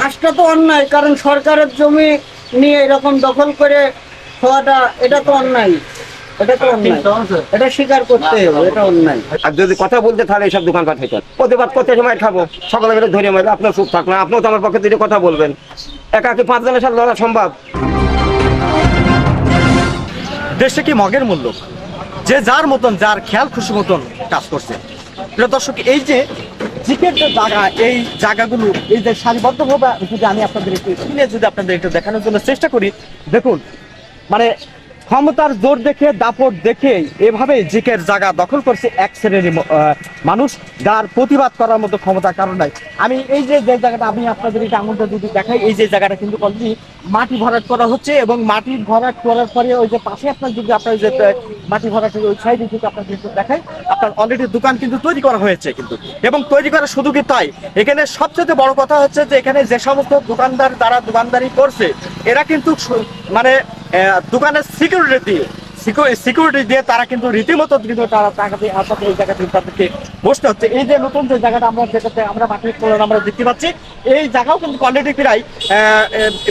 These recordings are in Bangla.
কাজটা তো অন্যায় কারণ সরকারের জমি নিয়ে এরকম দখল করে হওয়াটা এটা তো অন্যায়। এটা তো অন্যায়। এটা স্বীকার করতে হবে এটা অন্যায়। আর যদি কথা বলতে তাহলে এইসব দোকানপাট হইতে। প্রতিবাদ করতে সময় খাব। সকালে মিলে ধরে মারবে আপনার সুখ থাক না আপনিও তো আমার পক্ষে দুটো কথা বলবেন। একা কি পাঁচ জনের সাথে লড়া সম্ভব? দেশে কি মগের মূল্য? যে যার মতন যার খেয়াল খুশি মতন কাজ করছে। দর্শক এই যে জিকের যে জায়গা, এই জায়গাগুলো, এই যে সারিবদ্ধভাবে যদি আমি আপনাদের একটু স্ক্রিনে যদি আপনাদের একটু দেখানোর জন্য চেষ্টা করি, দেখুন মানে ক্ষমতার জোর দেখে, দাপট দেখে এভাবে জিকের জায়গা দখল করছে এক শ্রেণির মানুষ যার প্রতিবাদ করার মতো ক্ষমতার কারণ নাই। আমি এই যে যে জায়গাটা আমি আপনাদের এটা আঙুলটা যদি দেখাই, এই যে জায়গাটা কিন্তু অলরেডি মাটি ভরাট করা হচ্ছে এবং মাটি ভরাট করার পরে ওই যে পাশে আপনার যদি আপনার যে মাটি ভরাটের ওই সাইডে যদি আপনার কিন্তু দেখাই। আপনার অলরেডি দোকান কিন্তু তৈরি করা হয়েছে কিন্তু। এবং তৈরি করা শুধু কি তাই? এখানে সবচেয়ে বড় কথা হচ্ছে যে এখানে যে সমস্ত দোকানদার যারা দোকানদারি করছে, এরা কিন্তু মানে দোকানের সিকিউরিটি দিয়ে সিকিউরিটি দিয়ে তারা কিন্তু রীতিমতো কিন্তু তারা টাকা দিয়ে আপনাদের এই জায়গাতে তাদেরকে বসতে হচ্ছে। এই যে নতুন যে জায়গাটা আমরা যেটাতে আমরা মাটির তোলন আমরা দেখতে পাচ্ছি, এই জায়গাও কিন্তু অলরেডি প্রায়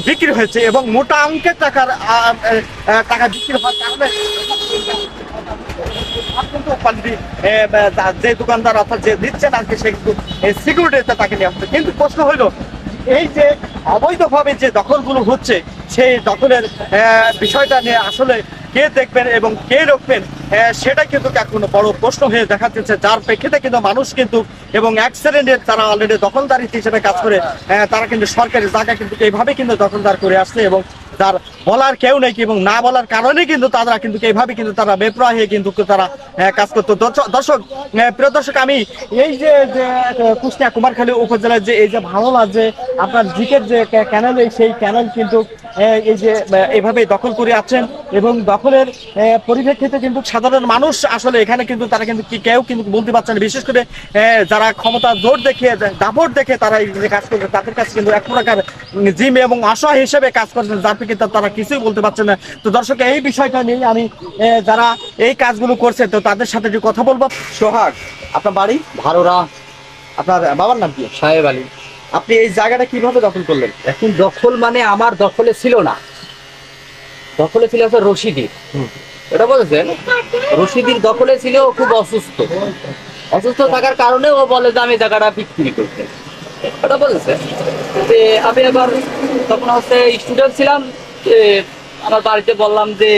বিক্রি হয়েছে এবং মোটা অঙ্কের টাকার টাকা বিক্রি হওয়ার কারণে যে দোকানদার অর্থাৎ যে দিচ্ছেন আজকে সে কিন্তু সিকিউরিটিতে তাকে নিয়ে আসছে। কিন্তু প্রশ্ন হইল এই যে অবৈধভাবে যে দখলগুলো হচ্ছে, সেই দখলের বিষয়টা নিয়ে আসলে কে দেখবেন এবং কে রোখবেন? আহ, সেটাই কিন্তু এখন বড় প্রশ্ন হয়ে দেখা যাচ্ছে যার প্রেক্ষিতে কিন্তু মানুষ কিন্তু এবং শ্রেণির তারা অলরেডি দখলদারি হিসেবে কাজ করে আহ, তারা কিন্তু সরকারি জায়গা কিন্তু এইভাবে কিন্তু দখলদার করে আসছে এবং তার বলার কেউ নেই এবং না বলার কারণে কিন্তু তারা কিন্তু এইভাবে কিন্তু তারা বেপ্রয় হয়ে কিন্তু তারা কাজ করতো। দর্শক- প্রিয় দর্শক আমি এই যে কুষ্টিয়া কুমারখালী উপজেলার যে এই যে ভালো লাগছে আপনার জিকের যে ক্যা- ক্যানেল সেই ক্যানেল কিন্তু এই যে আহ, এইভাবে দখল করে আছেন এবং দখলের পরিপ্রেক্ষিতে কিন্তু সাধারণ মানুষ আসলে এখানে কিন্তু তারা কিন্তু কেউ কিন্তু বলতে পারছে না। বিশেষ করে যারা ক্ষমতা জোর দেখে দাপট দেখে তারা এই যে কাজ করছে তাদের কাছে কিন্তু এক প্রকার জিম এবং অসহায় হিসেবে কাজ করছেন যার প্রেক্ষিতে তারা কিছুই বলতে পারছে না। তো দর্শক এই বিষয়টা নিয়ে আমি যারা এই কাজগুলো করছে তো তাদের সাথে একটু কথা বলব। সোহাগ আপনার বাড়ি? ভারোরা। আপনার বাবার নাম কি? সাহেব আলী। আপনি এই জায়গাটা কীভাবে দখল করলেন? এখন দখল মানে আমার দখলে ছিল না। দখলে ছিল রশিদির এটা বলেছেন? রশিদির দখলে ছিল ও খুব অসুস্থ। অসুস্থ থাকার কারণে ও বলে যে আমি জায়গাটা বিক্রি করতে। এটা বলেছে যে আমি এবার তখন হচ্ছে স্টুডেন্ট ছিলাম যে আমার বাড়িতে বললাম যে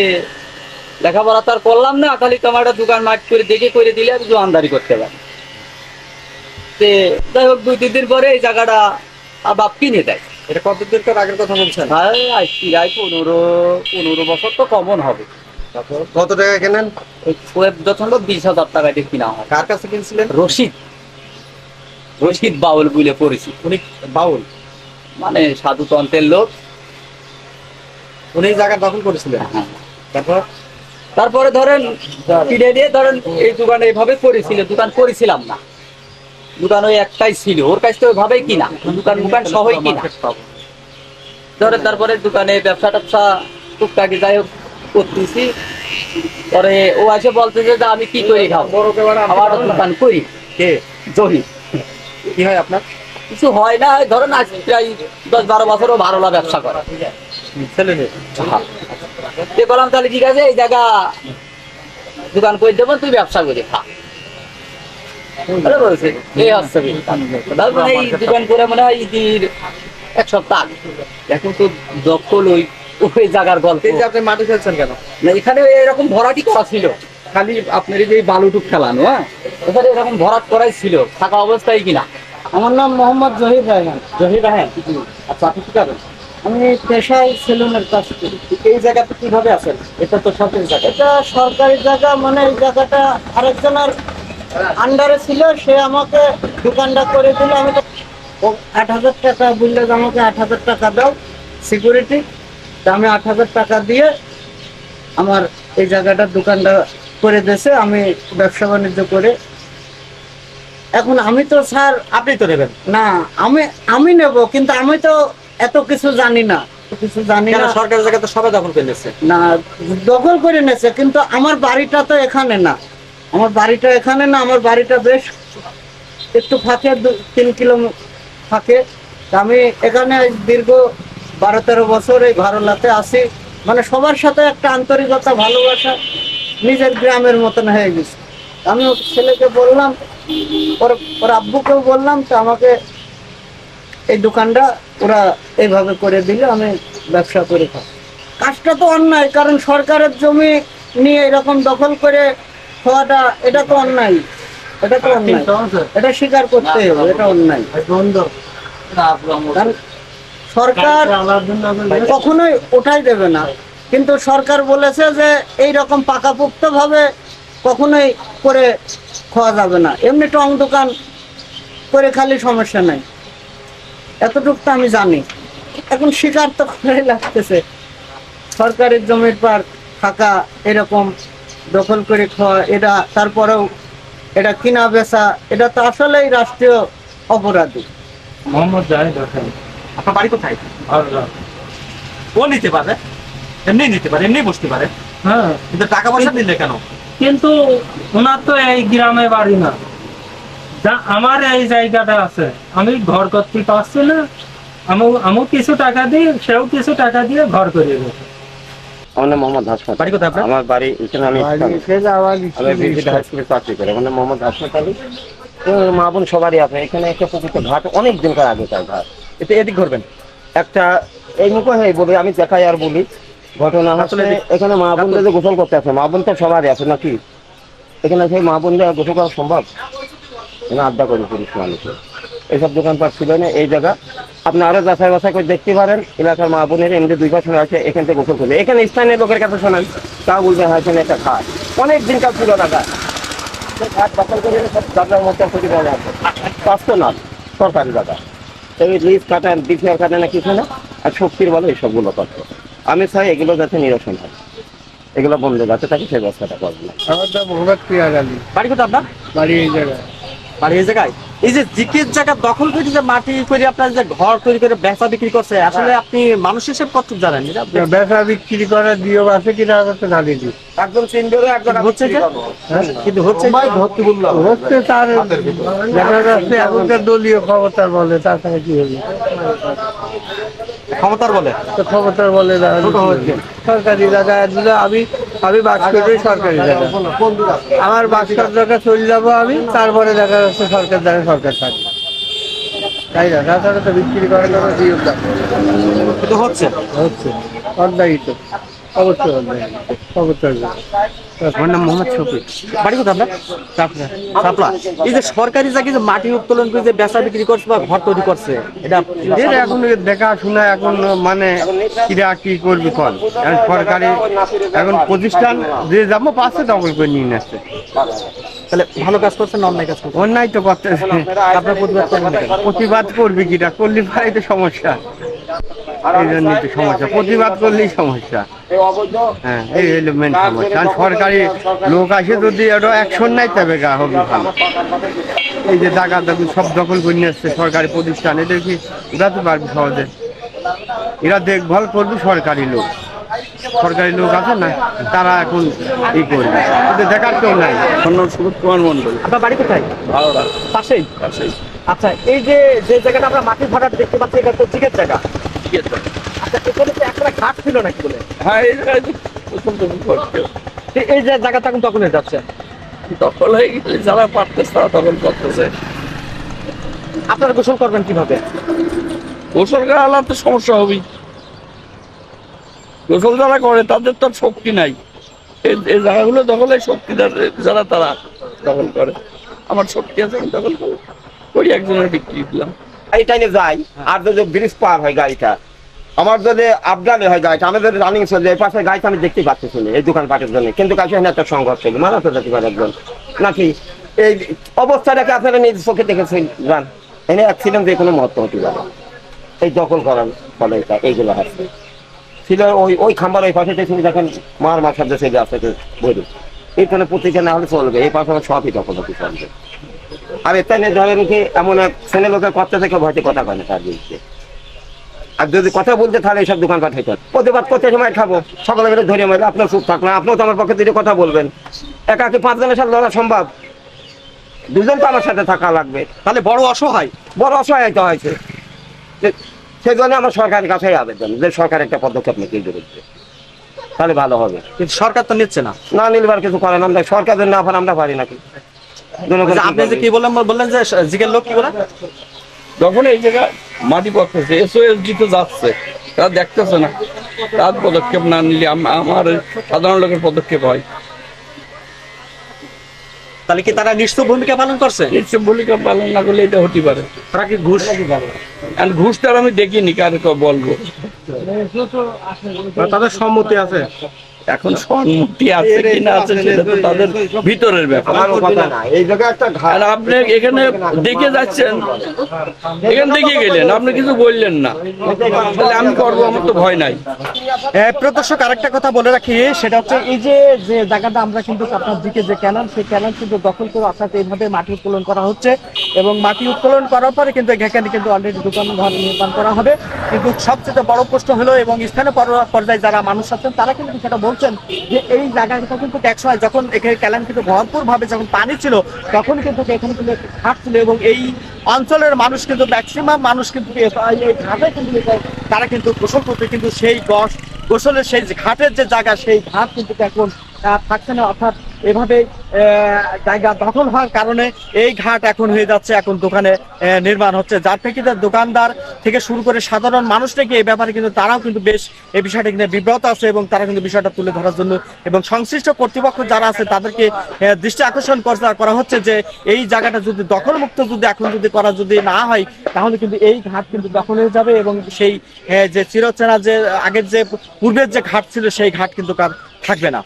লেখাপড়া তো আর করলাম না খালি তোমার একটা দোকান মাঠ করে দেখে করে দিলে আমি দোকানদারি করতে পারি। তে যাই হোক দুই তিন দিন পরে এই জায়গাটা আর বাপ কিনে দেয়। এটা কতদিন আগের কথা বলছেন? আজ প্রায় পনেরো পনেরো বছর তো কমন হবে। কত টাকা কেনেন? ওই ওয়েব যখন বিশ হাজার টাকা দিয়ে কিনা হয়। কার কাছে কিনছিলেন? রশিদ। রশিদ বাউল বলে উনি বাউল? মানে সাধু তন্ত্রের লোক। উনি জায়গা দখল করেছিলেন? হ্যাঁ। তারপর? তারপরে ধরেন কিনে দিয়ে ধরেন এই দোকানে এইভাবে করেছিল। দোকান করেছিলাম না। দোকান ওই একটাই ছিল। ওর কাছ থেকে ওইভাবেই কিনা। দোকান দোকান সহই কিনা। ধরে তারপরে দোকানে ব্যবসা ট্যাবসা টুকটাকি যাই হোক করতেছি। পরে ও এসে বলতেছে যে আমি কি করি খাব? আমার দোকান করি কে? জহি। কি হয় আপনার? কিছু হয় না ধরেন আজ প্রায় দশ বারো বছরও ভারোলা ব্যবসা করে। ছেলে মেয়ে। বললাম তাহলে ঠিক আছে এই জায়গা দোকান করে দেবো তুই ব্যবসা করে খা। আরে বলছে এই হচ্ছে এই দোকান করে মনে হয় ঈদের এক সপ্তাহ। এখন তো দখল ওই ওই জায়গার গল্প। এই যে আপনি মাটি ফেলছেন কেন? না এখানে এরকম ভরাটি করা ছিল। খালি আপনার এই যে বালুটুক খেলানো হ্যাঁ? এখানে এরকম ভরাট করাই ছিল থাকা অবস্থায় কিনা। আমার নাম মোহাম্মদ জহির রায়হান। জহির রাহেন আচ্ছা আপনি কি করেন? আমি পেশায় সেলুনের কাজ করি। এই জায়গাতে কীভাবে আছেন? এটা তো সরকারি জায়গা। এটা সরকারি জায়গা মানে এই জায়গাটা আরেকজনের আন্ডারে ছিল সে আমাকে দোকানটা করে দিল। আমি তো ও আট হাজার টাকা বললে যে আমাকে আট হাজার টাকা দাও। সিকিউরিটি তা আমি আট হাজার টাকা দিয়ে আমার এই জায়গাটার দোকানটা করে দিয়েছে আমি ব্যবসা বাণিজ্য করে। এখন আমি তো স্যার আপনি তো নেবেন? না আমি আমি নেব কিন্তু আমি তো এত কিছু জানি না। কিছু জানি না। সরকারি জায়গা তো সবাই দখল করে নিচ্ছে না দখল করে নেছে কিন্তু আমার বাড়িটা তো এখানে না। আমার বাড়িটা এখানে না আমার বাড়িটা বেশ একটু ফাঁকে দু- তিন কিলো ফাঁকে। আমি এখানে দীর্ঘ বারো তেরো বছর এই ভারলাতে আছি। মানে সবার সাথে একটা আন্তরিকতা ভালোবাসা নিজের গ্রামের মতন হয়ে গেছে। আমি ওর ছেলেকে বললাম ওর ওর আব্বুকেও বললাম তো আমাকে এই দোকানটা ওরা এইভাবে করে দিলে আমি ব্যবসা করে খাই কাজটা তো অন্যায় কারণ সরকারের জমি নিয়ে এরকম দখল করে হওয়াটা এটা তো অন্যায়। এটা তো অন্যায়। এটা স্বীকার করতে হবে এটা অন্যায়। কারণ সরকার কখনোই ওঠাই দেবে না। কিন্তু সরকার বলেছে যে এই রকম পাকাপোক্ত ভাবে কখনোই করে খাওয়া যাবে না। এমনি টং দোকান করে খালি সমস্যা নাই। এতটুকু তো আমি জানি। এখন শিকার তো করাই লাগতেছে। সরকারের জমির পার থাকা এরকম দখল করে খাওয়া এটা তারপরেও এটা কিনা বেচা এটা তো আসলেই রাষ্ট্রীয় অপরাধী। মোহাম্মদ জাহিদ হোসেন। আপনার বাড়ি কোথায়? ও নিতে পারে এমনি নিতে পারে এমনি বসতে পারে। হ্যাঁ। কিন্তু টাকা পয়সা দিলে কেন? কিন্তু ওনার তো এই গ্রামে বাড়ি না। যা আমার এই জায়গাটা আছে। আমি ঘর করতে পারছি না। আমি আমিও কিছু টাকা দিই সেও কিছু টাকা দিয়ে ঘর করে দেবে। আমার নাম মোহাম্মদ হাসপাতাল বাড়ি কোথায় আপনার? আমার বাড়ি এখানে আমি আমি বিপিড হাই চাকরি করি। আমার নাম মোহাম্মদ হাসপাতালি মা বোন সবারই আছে। এখানে একটা পুকুরতে ঘাট অনেক দিনকার আগেকার ঘাট। এতে এদিক ঘুরবেন একটা এই মুখে হয়ে বলি আমি দেখাই আর বলি। ঘটনা আসলে এখানে মা বোনদের যে গোসল করতে আছে মা বোন তো সবারই আছে নাকি? এখানে সেই মা বোনদের গোসল করা সম্ভব? না আড্ডা করে পুরুষ মানুষের এইসব দোকানপাট ছিল না এই জায়গা। আপনি আরও যাচাই বাছাই করে দেখতে পারেন এলাকার মা বোনের এমনি দুই বছর আছে এখান থেকে গোসল করবে। এখানে স্থানীয় লোকের কাছে শোনান তা বলবে হ্যাঁ এখানে একটা খাট। অনেক দিনকার ছিল সেই খাট দখল করে সব জায়গার মধ্যে ক্ষতি করা আছে স্বাস্থ্য না সরকারি জায়গা এই লিজ কাটান ডিপিআর কাটান না কিছু না আর শক্তির বলে এইসবগুলো করতে আমি চাই এগুলো যাতে নিরসন হয়। এগুলো বন্ধ যাতে থাকে সেই ব্যবস্থাটা করবে। না আমার নাম মোহাম্মদ পিয়ার আলী। বাড়ি কোথায় আপনার? বাড়ি এই জায়গায়। বাড়ি এই জায়গায়। এই যে জিকের জায়গা দখল করে যে মাটি করে আপনার যে ঘর তৈরি করে বেচা বিক্রি করছে আসলে আপনি মানুষ হিসেবে কত জানেন? ব্যবসা বিক্রি আছে কিনা জানি একদম একজন হচ্ছে যে কিন্তু হচ্ছে হচ্ছে তার দেখা যাচ্ছে এখনকার দলীয় ক্ষমতার বলে তার সাথে কি হবে ক্ষমতার বলে? তো ক্ষমতার বলে সরকারি জায়গায় আমি আমি বাস করব সরকারি জায়গা। আমার বাস সরকার চলে যাব আমি তারপরে দেখা যাচ্ছে সরকার দ্বারা সরকার থাকবে তাই না? তাছাড়া তো বিক্রি করার জন্য হচ্ছে? হচ্ছে। অন্যায় অবশ্যই অবশ্যই আমার নাম মোহাম্মদ শফিক। বাড়ি কোথায় আপনার? সাপলা। এই যে সরকারি জায়গায় যে মাটি উত্তোলন করে যে বেচা বিক্রি করছে বা ঘর তৈরি করছে এটা এখন দেখাশোনা এখন মানে কিরা কি করবি কল এখন সরকারি এখন প্রতিষ্ঠান যে যাব পাচ্ছে দখল করে নিয়ে আসছে তাহলে ভালো কাজ করছে না অন্যায় কাজ করছে? অন্যায় তো করতে আপনার প্রতিবাদ করবেন প্রতিবাদ করবি কিটা করলে ভাই তো সমস্যা। এই জন্যই তো সমস্যা প্রতিবাদ করলেই সমস্যা। হ্যাঁ এই হলো মেন সমস্যা। কারণ সরকারি লোক আসে যদি অ্যাকশন নাই তবে গা হবে ভালো। এই যে টাকা সব দখল করে নিয়ে আসছে সরকারি প্রতিষ্ঠান এদের কি উঠাতে পারবে সহজে? এরা দেখভাল করবে সরকারি লোক। সরকারি লোক আছে না তারা এখন ই করবে। কিন্তু দেখার কেউ নাই। আপনার বাড়ি কোথায়? পাশেই? আচ্ছা এই যে যে জায়গাটা আমরা মাটির ভাড়া দেখতে পাচ্ছি এটা তো চিকের জায়গা? আচ্ছা এখানে তো একটা ঘাট ছিল নাকি বলে? এই- এই যে জায়গাটা এখন তখন যাচ্ছে। দখল হয়ে গেলে যারা পারতেছে তারা দখল করতেছে। আপনারা গোসল করবেন কীভাবে? গোসল করা তো সমস্যা হবেই। গোসল যারা করে তাদের তো আর শক্তি নাই। এই জায়গাগুলো দখলে শক্তিদার যারা তারা দখল করে। আমার শক্তি আছে আমি দখল করি। একজনের বিক্রি দিলাম। এই টাইমে যাই আর যদি ব্রিজ পার হয় গাড়িটা আমার যদি আপডালে হয় গাড়িটা আমি যদি রানিং চলে যাই পাশে গাড়িটা আমি দেখতে পাচ্ছি না এই দোকান পাটের জন্য। কিন্তু কাছে এখানে একটা সংঘর্ষ মারা তো যেতে পারে একজন। নাকি এই অবস্থাটাকে আপনারা নিজ চোখে দেখেছেন? জান এনে অ্যাক্সিডেন্ট যে কোনো মহত্ব হতে পারে। এই দখল করার ফলে এটা এইগুলো আছে ছিল ওই ওই খাম্বার ওই পাশে দেখুন দেখেন মার মার সাথে সেই আছে বইরু এইখানে পত্রিকা না হলে চলবে এই পাশে আমার সবই দখল হতে চলবে আর এখানে ধরেন কি এমন এক ছেলে লোকের কথা থেকে ভয়তে কথা কয় না তার বিরুদ্ধে। আর যদি কথা বলতে তাহলে এইসব দোকানপাট হইতো প্রতিবাদ করতে সময় খাব। সকালে মিলে ধরে মারবে আপনার চুপ থাকলে আপনিও তো আমার পক্ষে দুটো কথা বলবেন। একা কি পাঁচজনের সাথে লড়া সম্ভব? দুজন তো আমার সাথে থাকা লাগবে। তাহলে বড় অসহায়। বড় অসহায়তা হয়েছে। সেই জন্য আমার সরকারের কাছে আবেদন যে সরকার একটা পদক্ষেপ নিতে বিরুদ্ধে। তাহলে ভালো হবে। কিন্তু সরকার তো নিচ্ছে না। না নিলবার কিছু করে না আমরা সরকার না পারে আমরা পারি নাকি আপনি যে কি বললেন বললেন যে জিগের লোক কি বলেন যখন এই জায়গায় মাটি পড়তেছে এসওএসডি তো যাচ্ছে। তারা দেখতেছে না। তার পদক্ষেপ না নিলে আমার সাধারণ লোকের পদক্ষেপ হয়। তাহলে কি তারা নিশ্চয় ভূমিকা পালন করছে? নিশ্চয় ভূমিকা পালন না করলে এটা হতে পারে। তারা কি ঘুষ? আর ঘুষটার আমি দেখিনি কার বলব? তাদের সম্মতি আছে। এখন সম্মতি আছে কি না আছে সেটা তো তাদের ভিতরের ব্যাপার। আর আপনি এখানে দেখে যাচ্ছেন। এখান দেখে গেলেন আপনি কিছু বললেন না। তাহলে আমি করব আমার তো ভয় নাই। প্রিয় দর্শক আরেকটা কথা বলে রাখি সেটা হচ্ছে এই যে যে জায়গাটা আমরা কিন্তু আপনার দিকে যে ক্যানাল সেই ক্যানাল কিন্তু দখল করে অর্থাৎ এইভাবে মাটি উত্তোলন করা হচ্ছে। এবং মাটি উত্তোলন করার পরে কিন্তু এখানে কিন্তু অলরেডি দোকান ঘর নির্মাণ করা হবে। কিন্তু সবচেয়ে বড় প্রশ্ন হলো এবং স্থানীয় পর- পর্যায়ে যারা মানুষ আছেন, তারা কিন্তু সেটা বলছেন যে এই জায়গাটা কিন্তু একসময় যখন এখানে ক্যালান কিন্তু ভরপুর ভাবে যখন পানি ছিল, তখন কিন্তু এখানে কিন্তু ঘাট ছিল এবং এই অঞ্চলের মানুষ কিন্তু ম্যাক্সিমাম মানুষ কিন্তু ঘাটে কিন্তু তারা কিন্তু গোসল করতে কিন্তু সেই গস গোসলের সেই ঘাটের যে জায়গা, সেই ঘাট কিন্তু এখন থাকছে না। অর্থাৎ এভাবে জায়গা দখল হওয়ার কারণে এই ঘাট এখন হয়ে যাচ্ছে, এখন দোকানে নির্মাণ হচ্ছে। যার প্রেক্ষিতে দোকানদার থেকে শুরু করে সাধারণ মানুষ থেকে এই ব্যাপারে কিন্তু তারাও কিন্তু বেশ এই বিষয়টা কিন্তু বিব্রত আছে এবং তারা কিন্তু বিষয়টা তুলে ধরার জন্য এবং সংশ্লিষ্ট কর্তৃপক্ষ যারা আছে তাদেরকে দৃষ্টি আকর্ষণ করা- হচ্ছে যে এই জায়গাটা যদি দখলমুক্ত যদি এখন যদি করা যদি না হয়, তাহলে কিন্তু এই ঘাট কিন্তু দখল হয়ে যাবে এবং সেই যে চিরচেনা যে আগের যে পূর্বের যে ঘাট ছিল সেই ঘাট কিন্তু থাকবে না।